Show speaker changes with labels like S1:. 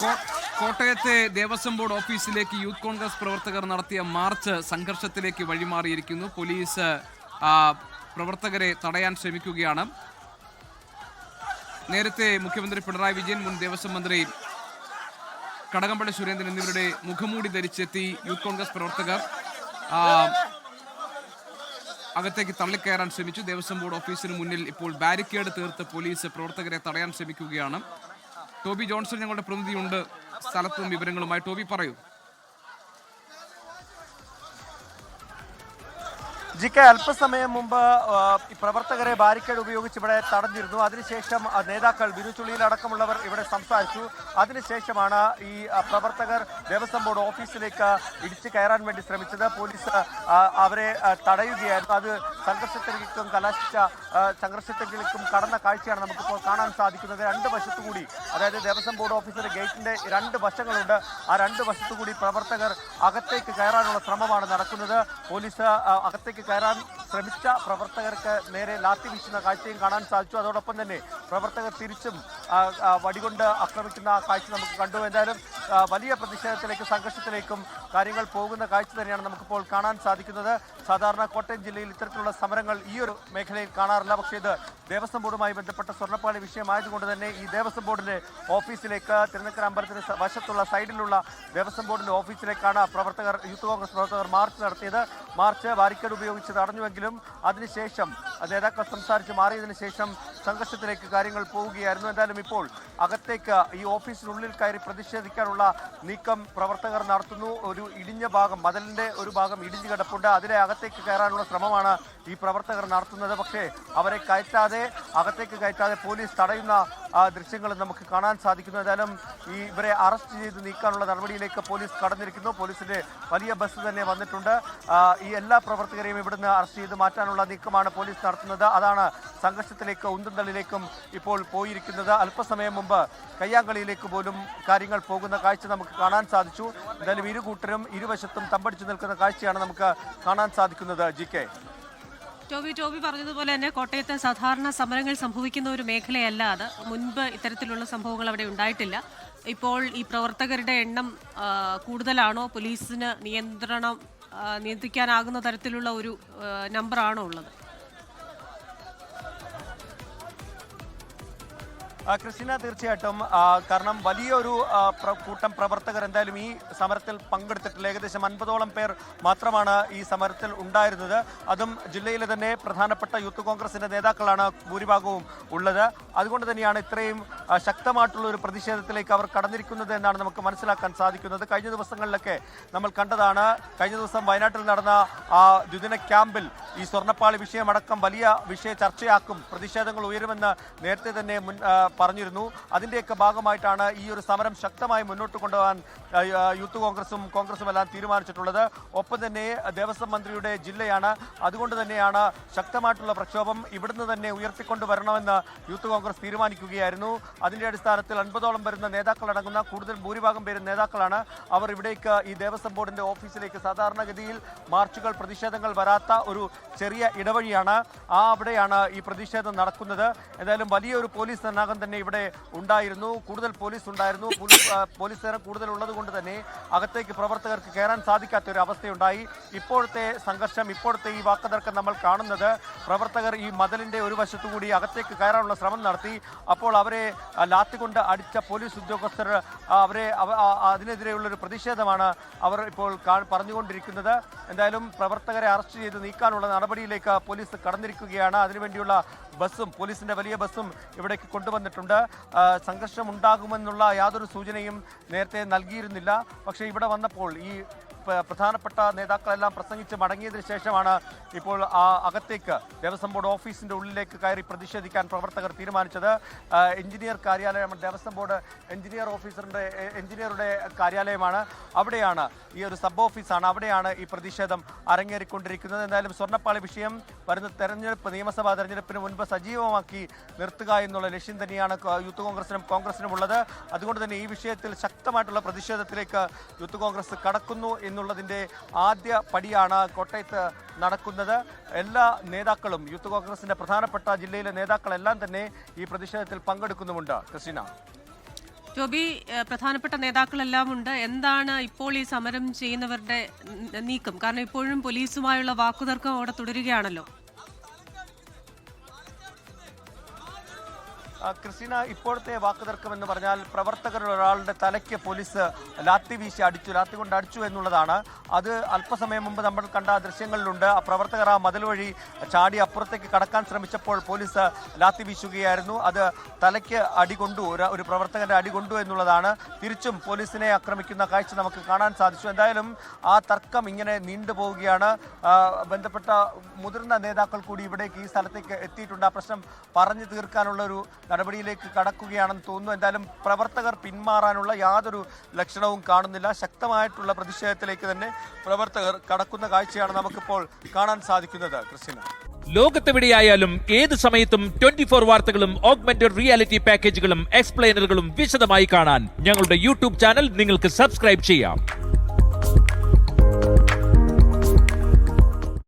S1: കോട്ടയത്തെ ദേവസ്വം ബോർഡ് ഓഫീസിലേക്ക് യൂത്ത് കോൺഗ്രസ് പ്രവർത്തകർ നടത്തിയ മാർച്ച് സംഘർഷത്തിലേക്ക് വഴിമാറിയിരിക്കുന്നു. പോലീസ് പ്രവർത്തകരെ തടയാൻ ശ്രമിക്കുകയാണ്. നേരത്തെ മുഖ്യമന്ത്രി പിണറായി വിജയൻ മുൻ ദേവസ്വം മന്ത്രി കടകംപള്ളി സുരേന്ദ്രൻ എന്നിവരുടെ മുഖമൂടി ധരിച്ചെത്തി യൂത്ത് കോൺഗ്രസ് പ്രവർത്തകർ അകത്തേക്ക് തള്ളിക്കയറാൻ ശ്രമിച്ചു. ദേവസ്വം ബോർഡ് ഓഫീസിന് മുന്നിൽ ഇപ്പോൾ ബാരിക്കേഡ് തീർത്ത് പോലീസ് പ്രവർത്തകരെ തടയാൻ ശ്രമിക്കുകയാണ്. ടോബി ജോൺസൺ ഞങ്ങളുടെ പ്രതിനിധിയുണ്ട്. സ്ഥലത്തും വിവരങ്ങളുമായി ടോബി പറയൂ.
S2: ജി കെ അല്പസമയം മുമ്പ് പ്രവർത്തകരെ ബാരിക്കേഡ് ഉപയോഗിച്ച് ഇവിടെ തടഞ്ഞിരുന്നു. അതിനുശേഷം നേതാക്കൾ ബിരുചുള്ളിയിൽ അടക്കമുള്ളവർ ഇവിടെ സംസാരിച്ചു. അതിനുശേഷമാണ് ഈ പ്രവർത്തകർ ദേവസ്വം ബോർഡ് ഓഫീസിലേക്ക് ഇടിച്ചു കയറാൻ വേണ്ടി ശ്രമിച്ചത്. പോലീസ് അവരെ തടയുകയായിരുന്നു. അത് സംഘർഷത്തിലേക്കും കലാശിച്ച സംഘർഷത്തിലേക്കും കടന്ന കാഴ്ചയാണ് നമുക്കിപ്പോൾ കാണാൻ സാധിക്കുന്നത്. രണ്ട് വശത്തുകൂടി അതായത് ദേവസ്വം ബോർഡ് ഓഫീസിന്റെ ഗേറ്റിന്റെ രണ്ട് വശങ്ങളുണ്ട്. ആ രണ്ട് വശത്തുകൂടി പ്രവർത്തകർ അകത്തേക്ക് കയറാനുള്ള ശ്രമമാണ് നടക്കുന്നത്. പോലീസ് അകത്തേക്ക് കയറാൻ ശ്രമിച്ച പ്രവർത്തകർക്ക് നേരെ ലാത്തി വീശുന്ന കാഴ്ചയും കാണാൻ സാധിച്ചു. അതോടൊപ്പം തന്നെ പ്രവർത്തകർ തിരിച്ചും വടികൊണ്ട് ആക്രമിക്കുന്ന കാഴ്ച നമുക്ക് കണ്ടു. എന്തായാലും വലിയ പ്രതിഷേധത്തിലേക്കും സംഘർഷത്തിലേക്കും കാര്യങ്ങൾ പോകുന്ന കാഴ്ച തന്നെയാണ് നമുക്കിപ്പോൾ കാണാൻ സാധിക്കുന്നത്. സാധാരണ കോട്ടയം ജില്ലയിൽ ഇത്തരത്തിലുള്ള സമരങ്ങൾ ഈ ഒരു മേഖലയിൽ കാണാറില്ല. പക്ഷേ ഇത് ദേവസ്വം ബോർഡുമായി ബന്ധപ്പെട്ട സ്വർണപ്പാളി വിഷയമായതുകൊണ്ട് തന്നെ ഈ ദേവസ്വം ബോർഡിന്റെ ഓഫീസിലേക്ക് തിരുനക്കര അമ്പലത്തിന് വശത്തുള്ള സൈഡിലുള്ള ദേവസ്വം ബോർഡിന്റെ ഓഫീസിലേക്കാണ് പ്രവർത്തകർ യൂത്ത് കോൺഗ്രസ് പ്രവർത്തകർ മാർച്ച് നടത്തിയത്. മാർച്ച് ബാരിക്കേഡ് ഉപയോഗിച്ച് തടഞ്ഞുവെങ്കിലും അതിനുശേഷം നേതാക്കൾ സംസാരിച്ച് മാറിയതിനു ശേഷം സംഘർഷത്തിലേക്ക് കാര്യങ്ങൾ പോവുകയായിരുന്നു. എന്തായാലും ഇപ്പോൾ അകത്തേക്ക് ഈ ഓഫീസിനുള്ളിൽ കയറി പ്രതിഷേധിക്കാനുള്ള നീക്കം പ്രവർത്തകർ നടത്തുന്നു. ഒരു ഇടിഞ്ഞ ഭാഗം മതിലിന്റെ ഒരു ഭാഗം ഇടിഞ്ഞു കിടപ്പുണ്ട്. അതിലെ അകത്തേക്ക് കയറാനുള്ള ശ്രമമാണ് ഈ പ്രവർത്തകർ നടത്തുന്നത്. പക്ഷേ അവരെ കയറ്റാതെ അകത്തേക്ക് കയറ്റാതെ പോലീസ് തടയുന്ന ദൃശ്യങ്ങൾ നമുക്ക് കാണാൻ സാധിക്കുന്നു. ഏതായാലും ഈ ഇവരെ അറസ്റ്റ് ചെയ്ത് നീക്കാനുള്ള നടപടിയിലേക്ക് പോലീസ് കടന്നിരിക്കുന്നു. പോലീസിന്റെ വലിയ ബസ് തന്നെ വന്നിട്ടുണ്ട്. ഈ എല്ലാ പ്രവർത്തകരെയും ഇവിടുന്ന് അറസ്റ്റ് ചെയ്ത് മാറ്റാനുള്ള നീക്കമാണ് പോലീസ് നടത്തുന്നത്. അതാണ് സംഘർഷത്തിലേക്ക് ഉന്തുന്തള്ളിലേക്കും ഇപ്പോൾ പോയിരിക്കുന്നത്. അല്പസമയം മുമ്പ് കയ്യാങ്കളിയിലേക്ക് പോലും കാര്യങ്ങൾ പോകുന്ന കാഴ്ച നമുക്ക് കാണാൻ സാധിച്ചു. എന്തായാലും ഇരു കൂട്ടരും ഇരുവശത്തും തമ്പടിച്ചു നിൽക്കുന്ന കാഴ്ചയാണ് നമുക്ക് കാണാൻ സാധിക്കുന്നത് ജി കെ
S3: ടോബി ടോബി പറഞ്ഞതുപോലെ തന്നെ കോട്ടയത്ത് സാധാരണ സമരങ്ങൾ സംഭവിക്കുന്ന ഒരു മേഖലയല്ല അത്. മുൻപ് ഇത്തരത്തിലുള്ള സംഭവങ്ങൾ അവിടെ ഉണ്ടായിട്ടില്ല. ഇപ്പോൾ ഈ പ്രവർത്തകരുടെ എണ്ണം കൂടുതലാണോ? പോലീസിന് നിയന്ത്രണം നിയന്ത്രിക്കാനാകുന്ന തരത്തിലുള്ള ഒരു നമ്പറാണോ ഉള്ളത്?
S2: ക്രിസ്റ്റിന തീർച്ചയായിട്ടും കാരണം വലിയൊരു കൂട്ടം പ്രവർത്തകർ എന്തായാലും ഈ സമരത്തിൽ പങ്കെടുത്തിട്ടില്ല. ഏകദേശം അൻപതോളം പേർ മാത്രമാണ് ഈ സമരത്തിൽ ഉണ്ടായിരുന്നത്. അതും ജില്ലയിലെ തന്നെ പ്രധാനപ്പെട്ട യൂത്ത് കോൺഗ്രസിന്റെ നേതാക്കളാണ് ഭൂരിഭാഗവും ഉള്ളത്. അതുകൊണ്ട് തന്നെയാണ് ഇത്രയും ശക്തമായിട്ടുള്ള ഒരു പ്രതിഷേധത്തിലേക്ക് അവർ കടന്നിരിക്കുന്നത് എന്നാണ് നമുക്ക് മനസ്സിലാക്കാൻ സാധിക്കുന്നത്. കഴിഞ്ഞ ദിവസങ്ങളിലൊക്കെ നമ്മൾ കണ്ടതാണ് കഴിഞ്ഞ ദിവസം വയനാട്ടിൽ നടന്ന ആ ദ്വിദിന ക്യാമ്പിൽ ഈ സ്വർണപ്പാളി വിഷയമടക്കം വലിയ വിഷയ ചർച്ചയാക്കും. പ്രതിഷേധങ്ങൾ ഉയരുമെന്ന് നേരത്തെ തന്നെ മുൻ പറഞ്ഞിരുന്നു. അതിന്റെയൊക്കെ ഭാഗമായിട്ടാണ് ഈ ഒരു സമരം ശക്തമായി മുന്നോട്ട് കൊണ്ടുപോകാൻ യൂത്ത് കോൺഗ്രസും കോൺഗ്രസും എല്ലാം തീരുമാനിച്ചിട്ടുള്ളത്. ഒപ്പം തന്നെ ദേവസ്വം മന്ത്രിയുടെ ജില്ലയാണ്. അതുകൊണ്ട് തന്നെയാണ് ശക്തമായിട്ടുള്ള പ്രക്ഷോഭം ഇവിടുന്ന് തന്നെ ഉയർത്തിക്കൊണ്ട് വരണമെന്ന് യൂത്ത് കോൺഗ്രസ് തീരുമാനിക്കുകയായിരുന്നു. അതിന്റെ അടിസ്ഥാനത്തിൽ അൻപതോളം വരുന്ന നേതാക്കളടങ്ങുന്ന കൂടുതൽ ഭൂരിഭാഗം പേരും നേതാക്കളാണ്. അവർ ഇവിടേക്ക് ഈ ദേവസ്വം ബോർഡിന്റെ ഓഫീസിലേക്ക് സാധാരണഗതിയിൽ മാർച്ചുകൾ പ്രതിഷേധങ്ങൾ വരാത്ത ഒരു ചെറിയ ഇടവഴിയാണ്. ആ അവിടെയാണ് ഈ പ്രതിഷേധം നടക്കുന്നത്. എന്തായാലും വലിയൊരു പോലീസ് സന്നാഹം തന്നെ ഇവിടെ ഉണ്ടായിരുന്നു. കൂടുതൽ പോലീസ് ഉണ്ടായിരുന്നു. പോലീസ് സേന കൂടുതൽ ഉള്ളത് കൊണ്ട് തന്നെ അകത്തേക്ക് പ്രവർത്തകർക്ക് കയറാൻ സാധിക്കാത്ത ഒരു അവസ്ഥയുണ്ടായി. ഇപ്പോഴത്തെ സംഘർഷം ഇപ്പോഴത്തെ ഈ വാക്കുതർക്കം നമ്മൾ കാണുന്നത് പ്രവർത്തകർ ഈ മതിലിന്റെ ഒരു വശത്തുകൂടി അകത്തേക്ക് കയറാനുള്ള ശ്രമം നടത്തി. അപ്പോൾ അവരെ ആ, ലാത്തി അടിച്ച പോലീസ് ഉദ്യോഗസ്ഥർ അവരെ അവ- ആ, അതിനെതിരെയുള്ള ഒരു പ്രതിഷേധമാണ് അവർ ഇപ്പോൾ പറഞ്ഞുകൊണ്ടിരിക്കുന്നത്. എന്തായാലും പ്രവർത്തകരെ അറസ്റ്റ് ചെയ്ത് നീക്കാനുള്ള നടപടിയിലേക്ക് പോലീസ് കടന്നിരിക്കുകയാണ്. അതിനുവേണ്ടിയുള്ള ബസ്സും പോലീസിന്റെ വലിയ ബസ്സും ഇവിടേക്ക് കൊണ്ടുവന്നിട്ടുണ്ട്. സംഘർഷം ഉണ്ടാകുമെന്നുള്ള യാതൊരു സൂചനയും നേരത്തെ നൽകിയിരുന്നില്ല. പക്ഷേ ഇവിടെ വന്നപ്പോൾ ഈ പ്രധാനപ്പെട്ട നേതാക്കളെല്ലാം പ്രസംഗിച്ച് മടങ്ങിയതിനു ശേഷമാണ് ഇപ്പോൾ ആ അകത്തേക്ക് ദേവസ്വം ബോർഡ് ഓഫീസിന്റെ ഉള്ളിലേക്ക് കയറി പ്രതിഷേധിക്കാൻ പ്രവർത്തകർ തീരുമാനിച്ചത്. എഞ്ചിനീയർ കാര്യാലയം ദേവസ്വം ബോർഡ് എഞ്ചിനീയർ ഓഫീസറിന്റെ എഞ്ചിനീയറുടെ കാര്യാലയമാണ്. അവിടെയാണ് ഈ ഒരു സബ് ഓഫീസാണ്. അവിടെയാണ് ഈ പ്രതിഷേധം അരങ്ങേറിക്കൊണ്ടിരിക്കുന്നത്. എന്തായാലും സ്വർണപ്പാളി വിഷയം വരുന്ന തെരഞ്ഞെടുപ്പ് നിയമസഭാ തെരഞ്ഞെടുപ്പിന് മുൻപ് സജീവമാക്കി നിർത്തുക എന്നുള്ള ലക്ഷ്യം തന്നെയാണ് യൂത്ത് കോൺഗ്രസിനും കോൺഗ്രസിനും ഉള്ളത് അതുകൊണ്ട് തന്നെ ഈ വിഷയത്തിൽ ശക്തമായിട്ടുള്ള പ്രതിഷേധത്തിലേക്ക് യൂത്ത് കോൺഗ്രസ് കടക്കുന്നു എന്നുള്ളതിന്റെ ആദ്യ പടിയാണ് കോട്ടയത്ത് നടക്കുന്നത്. എല്ലാ നേതാക്കളും യൂത്ത് കോൺഗ്രസിന്റെ പ്രധാനപ്പെട്ട ജില്ലയിലെ നേതാക്കളെല്ലാം തന്നെ ഈ പ്രതിഷേധത്തിൽ പങ്കെടുക്കുന്നുമുണ്ട്. ക്രിസ്റ്റിന.
S3: ജോബി പ്രധാനപ്പെട്ട നേതാക്കളെല്ലാം ഉണ്ട് എന്താണ് ഇപ്പോൾ ഈ സമരം ചെയ്യുന്നവരുടെ നീക്കം? കാരണം ഇപ്പോഴും പോലീസുമായുള്ള വാക്കുതർക്കം അവിടെ തുടരുകയാണല്ലോ.
S2: ക്രിസ്റ്റീന ഇപ്പോഴത്തെ വാക്കുതർക്കം എന്ന് പറഞ്ഞാൽ പ്രവർത്തകരുടെ ഒരാളുടെ തലയ്ക്ക് പോലീസ് ലാത്തി വീശി അടിച്ചു ലാത്തി കൊണ്ട് അടിച്ചു എന്നുള്ളതാണ്. അത് അല്പസമയം മുമ്പ് നമ്മൾ കണ്ട ദൃശ്യങ്ങളിലുണ്ട്. ആ പ്രവർത്തകർ ആ മതിൽ വഴി ചാടി അപ്പുറത്തേക്ക് കടക്കാൻ ശ്രമിച്ചപ്പോൾ പോലീസ് ലാത്തി വീശുകയായിരുന്നു. അത് തലയ്ക്ക് അടി കൊണ്ടു ഒരു പ്രവർത്തകന്റെ അടി കൊണ്ടു എന്നുള്ളതാണ്. തിരിച്ചും പോലീസിനെ ആക്രമിക്കുന്ന കാഴ്ച നമുക്ക് കാണാൻ സാധിച്ചു. എന്തായാലും ആ തർക്കം ഇങ്ങനെ നീണ്ടുപോവുകയാണ് ബന്ധപ്പെട്ട മുതിർന്ന നേതാക്കൾ കൂടി ഇവിടേക്ക് ഈ സ്ഥലത്തേക്ക് എത്തിയിട്ടുണ്ട്. ആ പ്രശ്നം പറഞ്ഞു തീർക്കാനുള്ള ഒരു നടപടിയിലേക്ക് കടക്കുകയാണെന്ന് തോന്നുന്നു. എന്തായാലും പ്രവർത്തകർ പിന്മാറാനുള്ള യാതൊരു ലക്ഷണവും കാണുന്നില്ല. ശക്തമായിട്ടുള്ള പ്രതിഷേധത്തിലേക്ക് തന്നെ പ്രവർത്തകർ കടക്കുന്ന കാഴ്ചയാണ് നമുക്കിപ്പോൾ കാണാൻ സാധിക്കുന്നത് ക്രിസ്റ്റിന.
S4: ലോകത്തെവിടെയായാലും ഏത് സമയത്തും ട്വന്റി ഫോർ വാർത്തകളും ഓഗ്മെന്റഡ് റിയാലിറ്റി പാക്കേജുകളും എക്സ്പ്ലെയിനറുകളും വിശദമായി കാണാൻ ഞങ്ങളുടെ യൂട്യൂബ് ചാനൽ നിങ്ങൾക്ക് സബ്സ്ക്രൈബ് ചെയ്യാം.